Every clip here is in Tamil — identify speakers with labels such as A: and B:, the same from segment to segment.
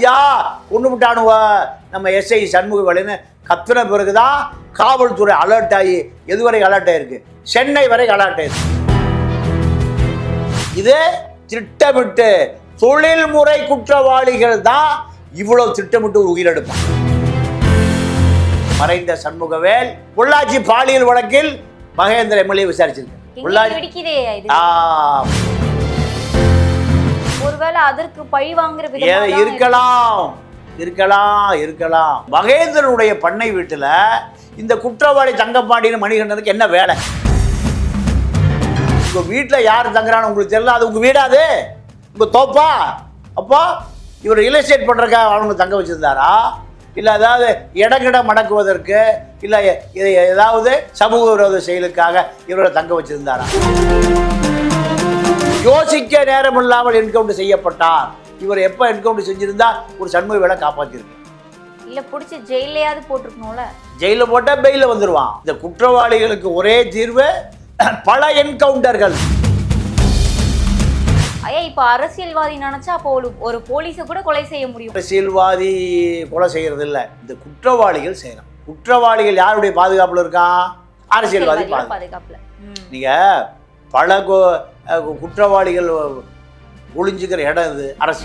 A: ஐயா கொண்டு விட்டானுவ நம்ம எஸ்ஐ சண்முகவேலுன்னு கத்துன பிறகுதான் காவல்துறை அலர்ட் ஆகி எதுவரை அலர்ட் ஆயிருக்கு? சென்னை வரை அலர்ட் ஆயிருக்கு. இது திட்டமிட்டு தொழில்முறை குற்றவாளிகள் தான் இவ்வளவு திட்டமிட்டு ஒரு உயிரெடுப்பான் மறைந்த சண்முகவேல் பொள்ளாச்சி பாலியல் வழக்கில் மகேந்திர எம்எல்ஏ விசாரிச்சிருக்கு
B: அதற்கு பழி வாங்குற விதமா
A: இருக்கலாம். இருக்கலாம் இருக்கலாம். மகேந்திரனுடைய பண்ணை வீட்டுல இந்த குற்றவாளி தங்கப்பாண்டின்னு மணிகண்டனுக்கு என்ன வேலை? உங்க வீட்டுல யார் தங்குறான்னு உங்களுக்கு தெரியல? அது உங்க வீடாது உங்க தோப்பா? அப்போ இவர் ரியல் எஸ்டேட் பண்றதுக்காக அவங்க தங்க வச்சிருந்தாரா? இல்ல ஏதாவது இடங்கிட மடக்குவதற்கு இல்ல எ- ஏதாவது சமூக விரோத செயலுக்காக இவரை தங்க வச்சிருந்தாரா? யோசிக்க நேரம் இல்லாமல் என்கவுண்டர் செய்யப்பட்டார். இவர் எப்ப என்கவுண்டர் செஞ்சிருந்தா ஒரு சண்முக வேலை காப்பாத்திருக்கு
B: இல்ல புடிச்சு ஜெயிலையாவது போட்டிருக்கணும்ல.
A: ஜெயில போட்டா பெயில வந்துருவான். இந்த குற்றவாளிகளுக்கு ஒரே தீர்வு பல என்கவுண்டர்கள்
B: ஐயா இப்ப அரசியல்வாதி நினைச்சா அப்போ ஒரு ஒரு போலீஸை கூட கொலை செய்ய முடியும்.
A: அரசியல்வாதி கொலை செய்யறது இல்ல இந்த குற்றவாளிகள் செய்யறான் குற்றவாளிகள் யாருடைய பாதுகாப்புல இருக்கான் அரசியல்வாதி
B: பாதுகாப்புல. ம்.
A: பல குற்றவாளிகள் ஒளிஞ்சுக்கிற இடம் இது. அரசு.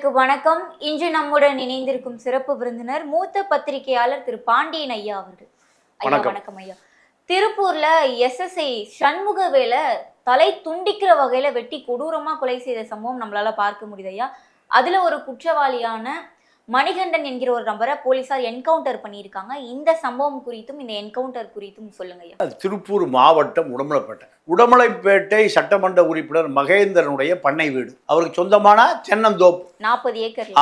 B: வணக்கம். இன்று நம்முடன் இணைந்திருக்கும் சிறப்பு விருந்தினர் மூத்த பத்திரிகையாளர் திரு பாண்டியன் ஐயா அவர்கள். ஐயா.
A: வணக்கம்.
B: ஐயா. திருப்பூர்ல எஸ்எஸ்ஐ சண்முகவேல தலை துண்டிக்கிற வகையில வெட்டி கொடூரமா கொலை செய்த சம்பவம் நம்மளால பார்க்க முடியுது ஐயா. அதுல ஒரு குற்றவாளியான மணிகண்டன் என்கிற ஒரு நபரை போலீசார் என்கவுண்டர் பண்ணியிருக்காங்க. இந்த சம்பவம் குறித்தும் இந்த என்கவுண்டர் குறித்தும் சொல்லுங்க
A: திருப்பூர் மாவட்டம் உடமலைப்பேட்டை. உடமலைப்பேட்டை சட்டமன்ற உறுப்பினர் மகேந்திரனுடைய பண்ணை வீடு. அவருக்கு சொந்தமான தென்னந்தோப்பு
B: நாற்பது ஏக்கர்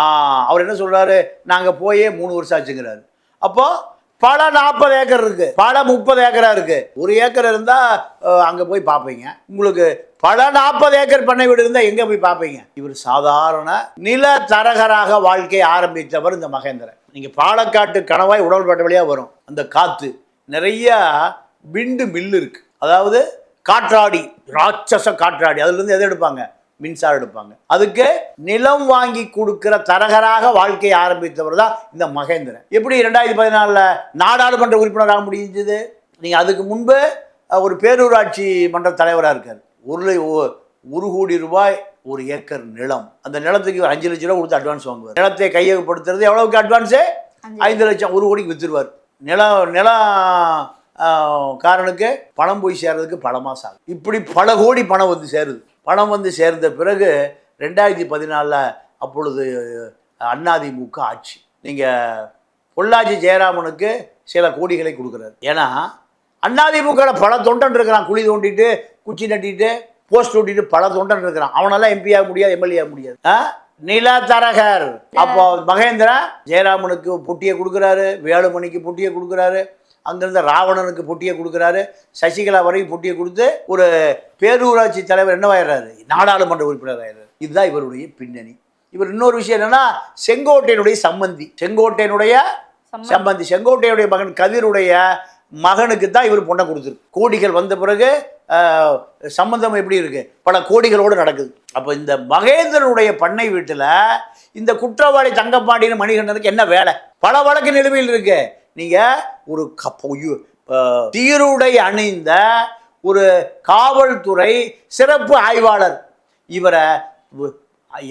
A: அவர் என்ன சொல்றாரு? நாங்க போயே மூணு வருஷம் ஆச்சுங்கிறாரு. அப்போ பல நாற்பது ஏக்கர் இருக்கு. பல முப்பது ஏக்கரா இருக்கு. ஒரு ஏக்கர் இருந்தா அங்க போய் பார்ப்பீங்க உங்களுக்கு பல நாற்பது ஏக்கர் பண்ணை வீடு இருந்தா எங்க போய் பார்ப்பீங்க இவர் சாதாரண நில தரகராக வாழ்க்கையை ஆரம்பித்தவர் இந்த மகேந்திரன். நீங்க பாலக்காட்டு கணவாய் உடல்பட்ட வழியா வரும். அந்த காத்து. நிறைய விண்டு மில்லு இருக்கு. அதாவது காற்றாடி ராட்சச காற்றாடி. அதுல இருந்து எதை எடுப்பாங்க? மின்சாரம் எடுப்பாங்க. அதுக்கு நிலம் வாங்கி கொடுக்கிற தரகராக வாழ்க்கையை ஆரம்பித்தவர் தான் இந்த மகேந்திரன். எப்படி ரெண்டாயிரத்தி பதினாலில் நாடாளுமன்ற உறுப்பினராக முடிஞ்சது? நீங்கள் அதுக்கு முன்பு ஒரு பேரூராட்சி மன்ற தலைவராக இருக்கார். ஒரு ஒரு கோடி ரூபாய் ஒரு ஏக்கர் நிலம். அந்த நிலத்துக்கு அஞ்சு லட்ச ரூபா கொடுத்து அட்வான்ஸ் வாங்குவார். நிலத்தை கையகப்படுத்துறது எவ்வளவுக்கு அட்வான்ஸு ஐந்து லட்சம் ஒரு கோடிக்கு வித்துருவார். நிலம் நிலம் காரனுக்கு பணம் போய் சேர்றதுக்கு பல மாதம் ஆகும் இப்படி பல கோடி பணம் வந்து சேருது. பணம் வந்து சேர்ந்த பிறகு ரெண்டாயிரத்தி பதினாலில் அப்பொழுது அண்ணாதிமுக ஆட்சி. நீங்கள் பொள்ளாச்சி ஜெயராமனுக்கு சில கோடிகளை கொடுக்குறாரு. ஏன்னா அண்ணாதிமுகவில் பல தொண்டன் இருக்கிறான். குழி தோண்டிட்டு குச்சி நட்டிட்டு போஸ்ட் ஓட்டிட்டு பல தொண்டன் இருக்கிறான். அவனெல்லாம் எம்பி ஆக முடியாது எம்எல்ஏ ஆக முடியாது. ஆ? நிலத்தரகர் அப்போ மகேந்திரா ஜெயராமனுக்கு பொட்டியை கொடுக்குறாரு வேலுமணிக்கு பொட்டியை கொடுக்குறாரு. அங்கிருந்த ராவணனுக்கு பொட்டியை கொடுக்குறாரு. சசிகலா வரைக்கும் பொட்டியை கொடுத்து ஒரு பேரூராட்சி தலைவர் என்னவாயிடுறாரு நாடாளுமன்ற உறுப்பினர் ஆயிடுறாரு. இதுதான் இவருடைய பின்னணி. இவர் இன்னொரு விஷயம் என்னன்னா செங்கோட்டையனுடைய சம்பந்தி. செங்கோட்டையனுடைய சம்பந்தி. செங்கோட்டையுடைய மகன் கதிருடைய மகனுக்கு தான் இவர் பொண்ணை கொடுத்துருக்கு. கோடிகள் வந்த பிறகு சம்பந்தம் எப்படி இருக்கு? பல கோடிகளோடு நடக்குது. அப்போ இந்த மகேந்திரனுடைய பண்ணை வீட்டில் இந்த குற்றவாளி தங்கப்பாண்டின்னு மணிகண்டனுக்கு என்ன வேலை? பல வழக்கு நிலுவையில் இருக்கு. நீங்க ஒரு ஆஹ், சீருடை அணிந்த ஒரு காவல்துறை சிறப்பு ஆய்வாளர். இவரை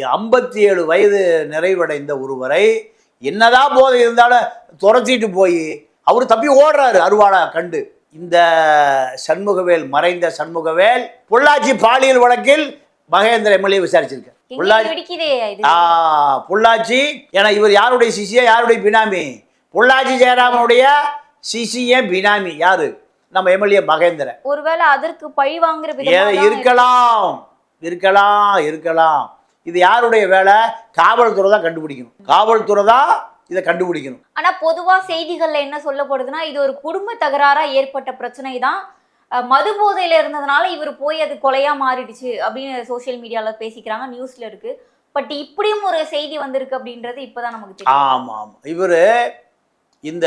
A: ஐம்பத்தி ஏழு வயது நிறைவடைந்த ஒருவரை என்னதான் போதை இருந்தாலும் துரத்திட்டு போய் அவர் தப்பி ஓடுறாரு அருவாளை கண்டு. இந்த சண்முகவேல் மறைந்த சண்முகவேல் பொள்ளாச்சி பாலியல் வழக்கில் மகேந்திர எம்எல்ஏ விசாரிச்சிருக்கார். பொள்ளாச்சி
B: வெடிக்குதே இது.
A: ஆ பொள்ளாச்சி ஏன்னா இவர் யாருடைய சிசியா யாருடைய பினாமி? பொள்ளாச்சி ஜெயராமனுடைய சிசிய பினாமி யாரு? நம்ம எம்எல்ஏ மகேந்திரன்.
B: ஒருவேளை அதற்கு பழி வாங்குற
A: இருக்கலாம். இருக்கலாம் இருக்கலாம். இது யாருடைய வேலை? காவல்துறை தான் கண்டுபிடிக்கணும். காவல்துறை தான் இதை கண்டுபிடிக்கணும்.
B: ஆனா பொதுவா செய்திகள்ல என்ன சொல்லப்படுதுன்னா இது ஒரு குடும்ப தகராறா ஏற்பட்ட பிரச்சனை தான். மது போதையில இருந்ததுனால இவர் போய் அது கொலையா மாறிடுச்சு அப்படின்னு சோஷியல் மீடியால பேசிக்கிறாங்க நியூஸ்ல இருக்கு. பட் இப்படியும் ஒரு செய்தி வந்திருக்கு அப்படின்றது இப்பதான் நமக்கு
A: ஆமாம் ஆமாம் இவர் இந்த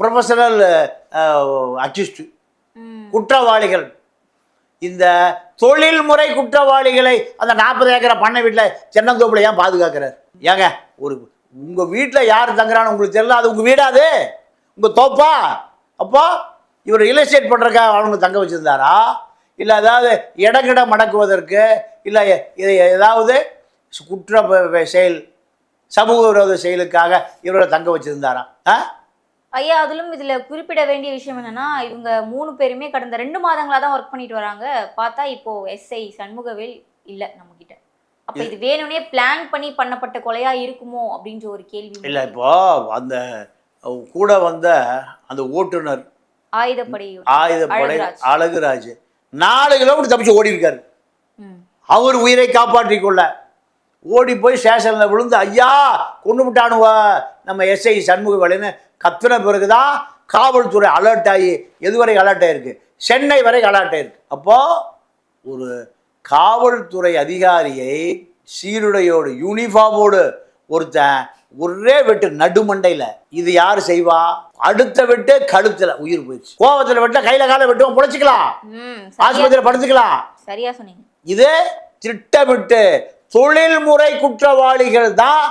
A: ப்ரொஃபஷனல் அக்யூஸ்டு
B: uh,
A: குற்றவாளிகள் இந்த தொழில்முறை குற்றவாளிகளை அந்த நாற்பது ஏக்கரை பண்ணை வீட்டில் சென்னந்தோப்பில் ஏன் பாதுகாக்கிறார்? ஏங்க ஒரு உங்கள் வீட்டில் யார் தங்குறான்னு உங்களுக்கு தெரியல அது உங்கள் வீடாது உங்கள் தோப்பா? அப்போ இவர் ரியல் எஸ்டேட் அவனுங்க அவங்க தங்க வச்சுருந்தாரா? இல்லை அதாவது இடங்கிட மடக்குவதற்கு இல்லை இதை ஏதாவது குற்ற செயல் சமூக விரோத செயலுக்காக இவரை தங்க வச்சுருந்தாரா ஆ?
B: ஐயா அதிலும் இதுல குறிப்பிட வேண்டிய விஷயம் என்னன்னா இவங்க மூணு பேருமே கடந்த ரெண்டு மாதங்களா தான் ஒர்க் பண்ணிட்டு வராங்க. பார்த்தா இப்போ எஸ்ஐ சண்முகவேல் இல்ல நம்ம கிட்ட அப்ப இது வேணும்னே பிளான் பண்ணி பண்ணப்பட்ட கொலையா இருக்குமோ அப்படின்ற ஒரு கேள்வி
A: இல்லை இப்போ அந்த கூட வந்த அந்த ஓட்டுநர்
B: ஆயுதப்படை
A: ஆயுதப்படை
B: அழகுராஜ்.
A: அழகுராஜ் நாலு கிலோமீட்டர் தப்பிச்சு ஓடி இருக்காரு. அவர் உயிரை காப்பாற்றிக் கொள்ள ஓடி போய் ஸ்டேஷனில் விழுந்து ஐயா கொண்டு விட்டானுவ. நம்ம எஸ்ஐ சண்முகவேலன்னு கத்துன பிறகுதான் காவல்துறை அலர்ட் ஆகி எதுவரை அலர்ட் ஆயிருக்கு? சென்னை வரை அலர்ட் ஆயிருக்கு. அப்போ ஒரு காவல்துறை அதிகாரியை சீருடையோடு யூனிஃபார்மோடு ஒருத்தன் ஒரே வெட்டு நடுமண்டையில் இது யார் செய்வா? அடுத்த வெட்டு கழுத்துல உயிர் போயிடுச்சு. கோவத்தில் வெட்ட கையில கால வெட்டுவோம் பொழைச்சிக்கலாம் ஆஸ்பத்திரியில் படுத்துக்கலாம்.
B: சரியா சொன்னீங்க.
A: இது திட்டமிட்டு தொழில்முறை குற்றவாளிகள் தான்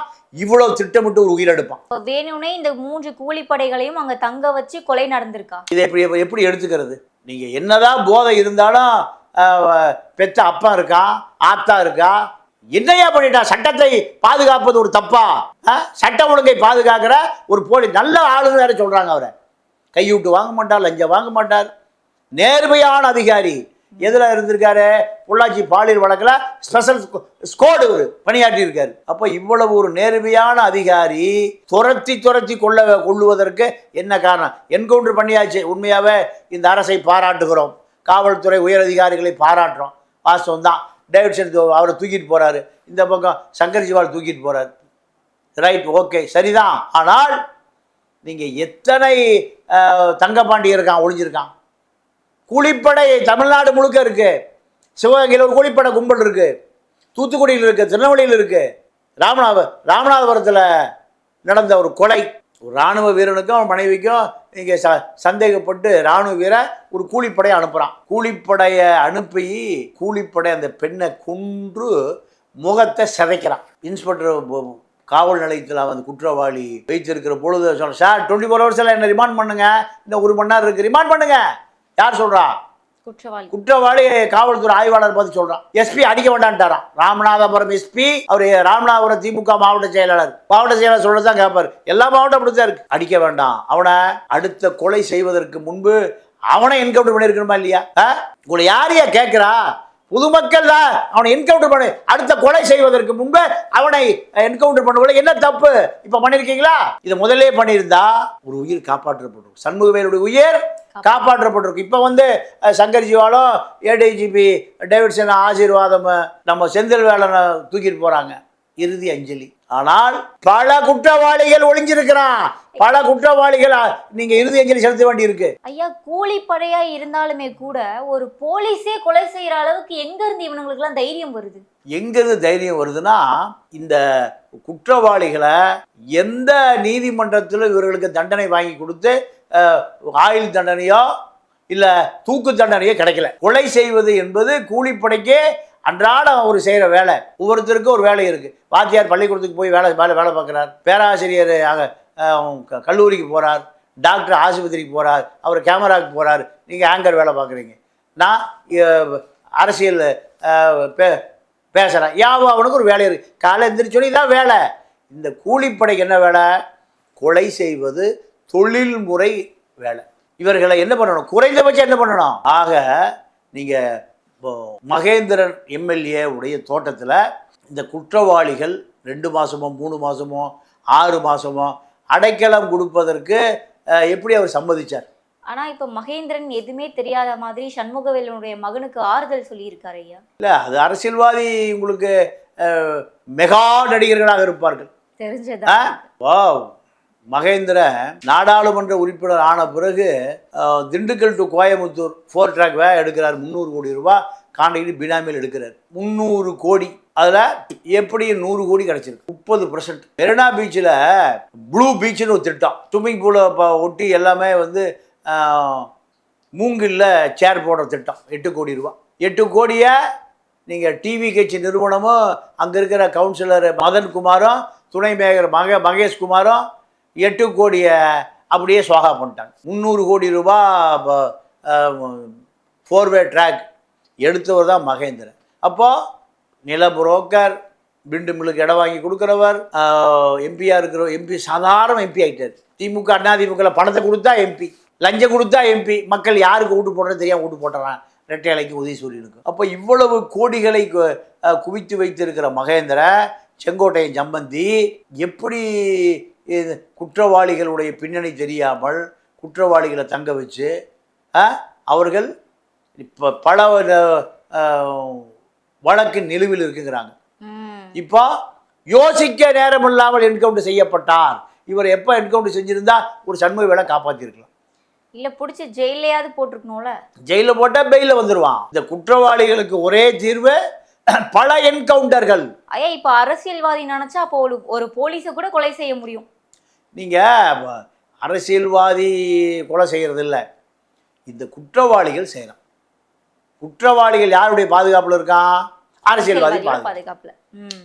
A: இவ்வளவு திட்டமிட்டு ஒரு உயிரெடுப்பான்
B: வேணும்னே இந்த மூன்று கூலிப்படைகளையும் அங்க தங்க வச்சு கொலை நடந்திருக்கா?
A: இதை எப்படி எப்படி எடுத்துக்கிறது? நீங்க என்னதான் போதை இருந்தாலும் பெத்த அப்பா இருக்கான் ஆத்தா இருக்கா? என்னையா பண்ணிட்டா? சட்டத்தை பாதுகாப்பது ஒரு தப்பா? சட்ட ஒழுங்கை பாதுகாக்கிற ஒரு போலி நல்ல ஆளுங்க வேற சொல்றாங்க அவரை. கையூட்டு வாங்க மாட்டார் லஞ்சம் வாங்க மாட்டார். நேர்மையான அதிகாரி. எதில் இருந்திருக்காரு? பொள்ளாச்சி பாலியல் வழக்கில் ஸ்பெஷல் ஸ்கோடு ஒரு பணியாற்றி இருக்காரு அப்போ இவ்வளவு ஒரு நேர்மையான அதிகாரி துரத்தி துரத்தி கொள்ள கொள்ளுவதற்கு என்ன காரணம்? என்கவுண்டர் பண்ணியாச்சு. உண்மையாகவே இந்த அரசை பாராட்டுகிறோம். காவல்துறை உயர் அதிகாரிகளை பாராட்டுறோம். வாஸ்தவம் தான். டேவிட்சன் அவரை தூக்கிட்டு போகிறாரு இந்த பக்கம் சங்கர் ஜிவால் தூக்கிட்டு போகிறார் ரைட் ஓகே சரிதான். ஆனால் நீங்கள் எத்தனை தங்கப்பாண்டி இருக்கான் ஒழிஞ்சிருக்கான் கூலிப்படை தமிழ்நாடு முழுக்க இருக்கு. சிவகங்கையில் ஒரு கூலிப்படை கும்பல் இருக்கு. தூத்துக்குடியில் இருக்கு திருநெல்வேலியில் இருக்கு. ராமநாத ராமநாதபுரத்தில் நடந்த ஒரு கொலை. ஒரு இராணுவ வீரனுக்கும் அவன் மனைவிக்கும் இங்கே ச சந்தேகப்பட்டு இராணுவ வீரை ஒரு கூலிப்படையை அனுப்புகிறான் கூலிப்படையை அனுப்பி கூலிப்படை அந்த பெண்ணை கொன்று முகத்தை சிதைக்கிறான். இன்ஸ்பெக்டர் காவல் நிலையத்தில் வந்து குற்றவாளி வைத்திருக்கிற பொழுது சொல்ல சார் டுவெண்ட்டி ஃபோர் ஹவர்ஸில் என்ன ரிமாண்ட் பண்ணுங்க. இன்னும் ஒரு மணி நேரம் இருக்குது ரிமாண்ட் பண்ணுங்கள் யார் சொல்கிறா
B: குற்றவாளி.
A: குற்றவாளி காவல்துறை ஆய்வாளர் பார்த்து சொல்றான் எஸ்பி அடிக்க வேண்டான்ட்டாராம் ராமநாதபுரம் எஸ்பி அவர் ராமநாதபுரம் திமுக மாவட்ட செயலாளர். மாவட்ட செயலாளர் சொல்லதான் கேட்பார் எல்லா மாவட்டம் அப்படித்தான் இருக்கு. அடிக்க வேண்டாம். அவனை அடுத்த கொலை செய்வதற்கு முன்பு அவனை என்கவுண்டர் பண்ணியிருக்கணுமா இல்லையா? உங்களை யாரையா கேட்கிறா? பொதுமக்கள் தான். அவனை என்கவுண்டர் பண்ணி. அடுத்த கொலை செய்வதற்கு முன்பு அவனை என்கவுண்டர் பண்ணுவது என்ன தப்பு? இப்ப பண்ணிருக்கீங்களா? இதை முதல்லே பண்ணியிருந்தா ஒரு உயிர் காப்பாற்றப்பட்டிருக்கும் சண்முகவேலுடைய உயிர் காப்பாற்றப்பட்டிருக்கும் இப்போ வந்து சங்கர் ஜிவாலும் ஏடிஜிபி டேவிட்சன் ஆசீர்வாதம் நம்ம செந்தில் வேலனை தூக்கிட்டு போறாங்க. இறுதி அஞ்சலி. ஆனால் பல குற்றவாளிகள் ஒளிஞ்சிருக்கிறான். பல குற்றவாளிகள் நீங்க இறுதி அஞ்சலி செலுத்த வேண்டியிருக்கு.
B: ஐயா கூலிப்படையா இருந்தாலுமே கூட ஒரு போலீஸே கொலை செய்யற அளவுக்கு எங்க இருந்து இவனுங்களுக்கு எல்லாம் தைரியம் வருது?
A: எங்கிருந்து தைரியம் வருதுன்னா இந்த குற்றவாளிகளை எந்த நீதிமன்றத்திலும் இவர்களுக்கு தண்டனை வாங்கி கொடுத்து ஆயுள் தண்டனையோ இல்லை தூக்கு தண்டனையோ கிடைக்கல. கொலை செய்வது என்பது கூலிப்படைக்கே அன்றாடம் அவர் செய்கிற வேலை. ஒவ்வொருத்தருக்கும் ஒரு வேலை இருக்குது வாத்தியார் பள்ளிக்கூடத்துக்கு போய் வேலை வேலை வேலை பார்க்குறார். பேராசிரியர் அங்க, க- கல்லூரிக்கு போகிறார் டாக்டர் ஆஸ்பத்திரிக்கு போகிறார் அவர் கேமராவுக்கு போகிறார் நீங்கள் ஆங்கர் வேலை பார்க்குறீங்க. நான் அரசியல் பே- பேசுகிறேன் யாவும் அவனுக்கு ஒரு வேலை இருக்குது காலை எந்திரிச்சோடனே இதான் வேலை. இந்த கூலிப்படைக்கு என்ன வேலை? கொலை செய்வது தொழில்முறை வேலை. இவர்களை என்ன பண்ணணும்? குறைந்தபட்சம் என்ன பண்ணணும்? ஆக நீங்கள் இப்போ மகேந்திரன் எம்எல்ஏ உடைய தோட்டத்தில் இந்த குற்றவாளிகள் ரெண்டு மாதமோ மூணு மாதமோ ஆறு மாதமோ அடைக்கலம் கொடுப்பதற்கு எப்படி அவர் சம்மதிச்சார்?
B: ஆனா இப்ப மகேந்திரன் எதுவுமே தெரியாத மாதிரி சண்முகவேலனுடைய மகனுக்கு ஆறுதல் சொல்லியிருக்காரு ஐயா.
A: இல்லை அது அரசியல்வாதி உங்களுக்கு மெகா நடிகர்களாக இருப்பார்கள்.
B: தெரிஞ்சதா?
A: ஆ? மகேந்திர மகேந்திரன் நாடாளுமன்ற உறுப்பினர் ஆன பிறகு Dindigul to Coimbatore four track way எடுக்கிறார். முந்நூறு கோடி ரூபாய் காண்ட்ராக்ட் பினாமியில் எடுக்கிறார். முந்நூறு கோடி. அதில் எப்படி நூறு கோடி கிடச்சிருக்கு? முப்பது பர்சன்ட் மெரினா பீச்சில் ப்ளூ பீச்னு ஒரு திட்டம். ஸ்விம்மிங் பூலை ஒட்டி எல்லாமே வந்து அஹ், மூங்கில்ல சேர் போடுற திட்டம். எட்டு கோடி ரூபா. எட்டு கோடியை நீங்கள் டிவி கட்சி நிறுவனமும் அங்கே இருக்கிற கவுன்சிலர் மதன் குமாரும் துணை மேயர் மக மகேஷ் குமாரும் எட்டு கோடியை அப்படியே சோகா பண்ணிட்டாங்க. முந்நூறு கோடி ரூபா ஃபோர்வே ட்ராக் எடுத்தவர் தான் மகேந்திரன். அப்போது நில புரோக்கர் பிண்டு மில்லுக்கு இடம் வாங்கி கொடுக்குறவர் எம்பியாக இருக்கிற எம்பி சாதாரண எம்பி ஆகிட்டார் திமுக அண்ணா திமுகவில் பணத்தை கொடுத்தா எம்பி லஞ்சம் கொடுத்தா எம்பி மக்கள் யாருக்கு ஓட்டு போடுறது தெரியாமல் ஓட்டு போட்டுறான் ரெட்டை இலைக்கு உதவி சொல்லியிருக்கு. அப்போ இவ்வளவு கோடிகளை கு- குவித்து வைத்திருக்கிற மகேந்திர செங்கோட்டையன் சம்பந்தி எப்படி இது குற்றவாளிகளுடைய பின்னணி தெரியாமல் குற்றவாளிகளை தங்க வச்சு அவர்கள் இப்போ பல வழக்கு நிலுவில் இருக்குங்கிறாங்க. இப்போ யோசிக்க நேரம் இல்லாமல் என்கவுண்டர் செய்யப்பட்டார். இவர் எப்போ என்கவுண்டர் செஞ்சிருந்தா ஒரு சண்முக வேலை காப்பாற்றிருக்கலாம்
B: இல்ல புடிச்சு ஜெயிலையாவது போட்டிருக்கணும்ல.
A: ஜெயிலில் போட்டால் பெயிலில் வந்துடுவான் இந்த குற்றவாளிகளுக்கு ஒரே தீர்வு பல என்கவுண்டர்கள்.
B: ஐயா இப்ப அரசியல்வாதி நினைச்சா அப்போ ஒரு போலீஸை கூட கொலை செய்ய முடியும்.
A: நீங்கள் அரசியல்வாதி கொலை செய்கிறது இல்லை இந்த குற்றவாளிகள் செய்கிறான் குற்றவாளிகள் யாருடைய பாதுகாப்பில் இருக்கான் அரசியல்வாதி
B: பாதுகாப்புல.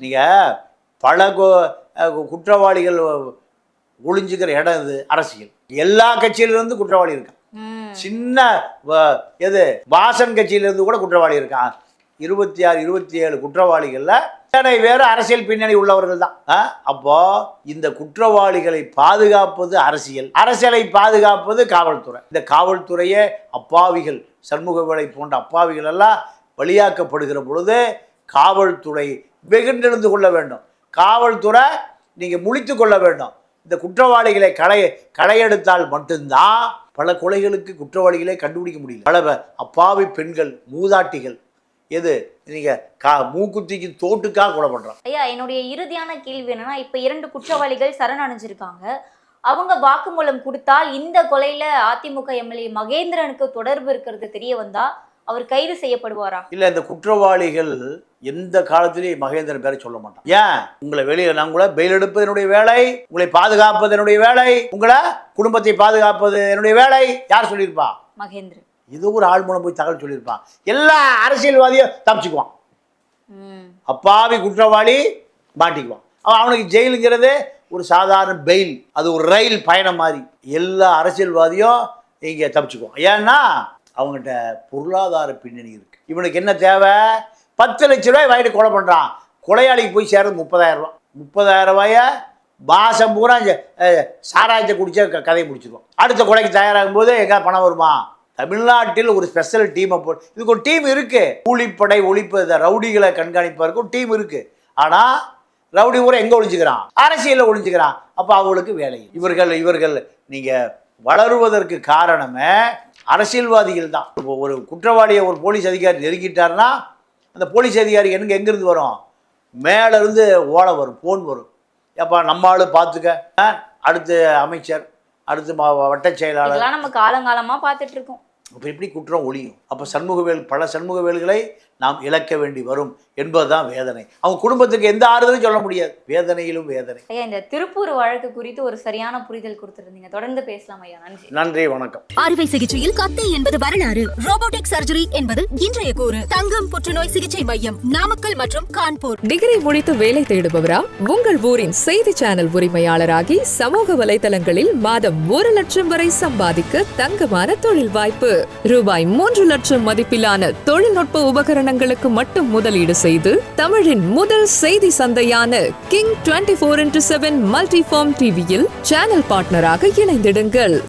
A: நீங்கள் பல குற்றவாளிகள் ஒளிஞ்சுக்கிற இடம் இது அரசியல். எல்லா கட்சியிலிருந்து குற்றவாளி இருக்கான். சின்ன எது வாசன் கட்சியிலிருந்து கூட குற்றவாளி இருக்கான். இருபத்தி ஆறு இருபத்தி ஏழு குற்றவாளிகளில் இத்தனை பேர் அரசியல் பின்னணி உள்ளவர்கள் தான்? ஆ? அப்போ இந்த குற்றவாளிகளை பாதுகாப்பது அரசியல். அரசியலை பாதுகாப்பது காவல்துறை. இந்த காவல்துறையே அப்பாவிகள் சண்முகவேலை போன்ற அப்பாவிகள் எல்லாம் வழியாக்கப்படுகிற பொழுது காவல்துறை வெகுண்டெழுந்து கொள்ள வேண்டும். காவல்துறை நீங்கள் முழித்து கொள்ள வேண்டும். இந்த குற்றவாளிகளை களை களையெடுத்தால் மட்டும்தான் பல கொலைகளுக்கு குற்றவாளிகளை கண்டுபிடிக்க முடியல பல அப்பாவி பெண்கள் மூதாட்டிகள் எது? நீங்கள் கா மூக்குத்திக்கு தோட்டுக்காக கொலை பண்ணுறான்
B: ஐயா என்னுடைய இறுதியான கேள்வி என்னன்னா இப்ப இரண்டு குற்றவாளிகள் சரணடைஞ்சிருக்காங்க. அவங்க வாக்குமூலம் கொடுத்தால் இந்த கொலையில அதிமுக எம்எல்ஏ மகேந்திரனுக்கு தொடர்பு இருக்கிறது தெரிய வந்தா அவர் கைது செய்யப்படுவாரா?
A: இல்லை இந்த குற்றவாளிகள் எந்த காலத்திலையும் மகேந்திரன் பேரை சொல்ல மாட்டான். ஏன்? உங்களை வெளியில் நான் உங்களை பெயில் எடுப்பது என்னுடைய வேலை உங்களை பாதுகாப்பது என்னுடைய வேலை உங்களை குடும்பத்தை பாதுகாப்பது என்னுடைய வேலை. யார் சொல்லியிருப்பா?
B: மகேந்திரன்.
A: ஏதோ ஒரு ஆள் மூலம் போய் தகவல் சொல்லியிருப்பான். எல்லா அரசியல்வாதியும் தப்பிச்சுக்குவான். அப்பாவி குற்றவாளி மாட்டிக்குவான். அவன் அவனுக்கு ஜெயிலுங்கிறது ஒரு சாதாரண பெயில் அது ஒரு ரயில் பயணம் மாதிரி. எல்லா அரசியல்வாதியும் இங்கே தப்பிச்சுக்குவான். ஏன்னா அவங்ககிட்ட பொருளாதார பின்னணி இருக்கு. இவனுக்கு என்ன தேவை? பத்து லட்ச ரூபாய் வாங்கிட்டு கொலை பண்ணுறான் கொலையாளிக்கு போய் சேர்றது முப்பதாயிரம் ரூபா. முப்பதாயிரம் ரூபாய மாதம் பூரா சாராயத்தை குடிச்ச கதையை முடிச்சிருவோம் அடுத்த கொலைக்கு தயாராகும் போது எங்கே பணம் வருமா? தமிழ்நாட்டில் ஒரு ஸ்பெஷல் டீமை போ இதுக்கு ஒரு டீம் இருக்குது கூலிப்படை ஒழிப்பு இந்த ரவுடிகளை கண்காணிப்பதற்கு ஒரு டீம் இருக்குது ஆனால் ரவுடி ஊரை எங்கே ஒளிஞ்சுக்கிறான்? அரசியலில் ஒழிஞ்சுக்கிறான் அப்போ அவங்களுக்கு வேலை இவர்கள் இவர்கள் நீங்கள் வளருவதற்கு காரணமே அரசியல்வாதிகள் தான். இப்போ ஒரு குற்றவாளியை ஒரு போலீஸ் அதிகாரி நெருங்கிட்டார்னா அந்த போலீஸ் அதிகாரி எனக்கு எங்கேருந்து வரும்? மேலேருந்து ஓலை வரும் ஃபோன் வரும். ஏப்பா நம்ம ஆள் பார்த்துக்க ஆ, அடுத்து அமைச்சர் அடுத்து வட்ட செயலாளர்.
B: நம்ம காலங்காலமாக பார்த்துட்டு இருக்கோம்.
A: அப்போ எப்படி குற்றம் ஒழியும்? அப்போ சண்முகவேல் பல சண்முகவேல்களை நாம் இழக்க வேண்டி வரும் என்பதுதான் வேதனை. அவங்க குடும்பத்துக்கு எந்த ஆறுதலும் சொல்ல முடியாது. வேதனையிலும் வேதனை.
B: ஐயா இந்த திருப்பூர் வழக்கு குறித்து ஒரு சரியான புரிதல் கொடுத்துருந்தீங்க. தொடர்ந்து பேசலாம் ஐயா. நன்றி.
A: நன்றி வணக்கம்.
C: அறுவை சிகிச்சையில் கத்தை என்பது வரலாறு. ரோபோட்டிக் சர்ஜரி என்பது இன்றைய கூறு. தங்கம் புற்றுநோய் சிகிச்சை மையம் நாமக்கல் மற்றும் கான்பூர்.
D: டிகிரி முடித்து வேலை தேடுபவரா? உங்கள் ஊரின் செய்தி சேனல் உரிமையாளராகி சமூக வலைதளங்களில் மாதம் ஒரு லட்சம் வரை சம்பாதிக்க தங்கமான தொழில் வாய்ப்பு. ரூபாய் மூன்று லட்சம் மதிப்பிலான தொழில்நுட்ப உபகரணங்களுக்கு மட்டும் முதலீடு செய்து தமிழின் முதல் செய்தி சந்தையான King twenty four into seven multiform டிவியில் சேனல் பார்ட்னராக இணைந்திடுங்கள்.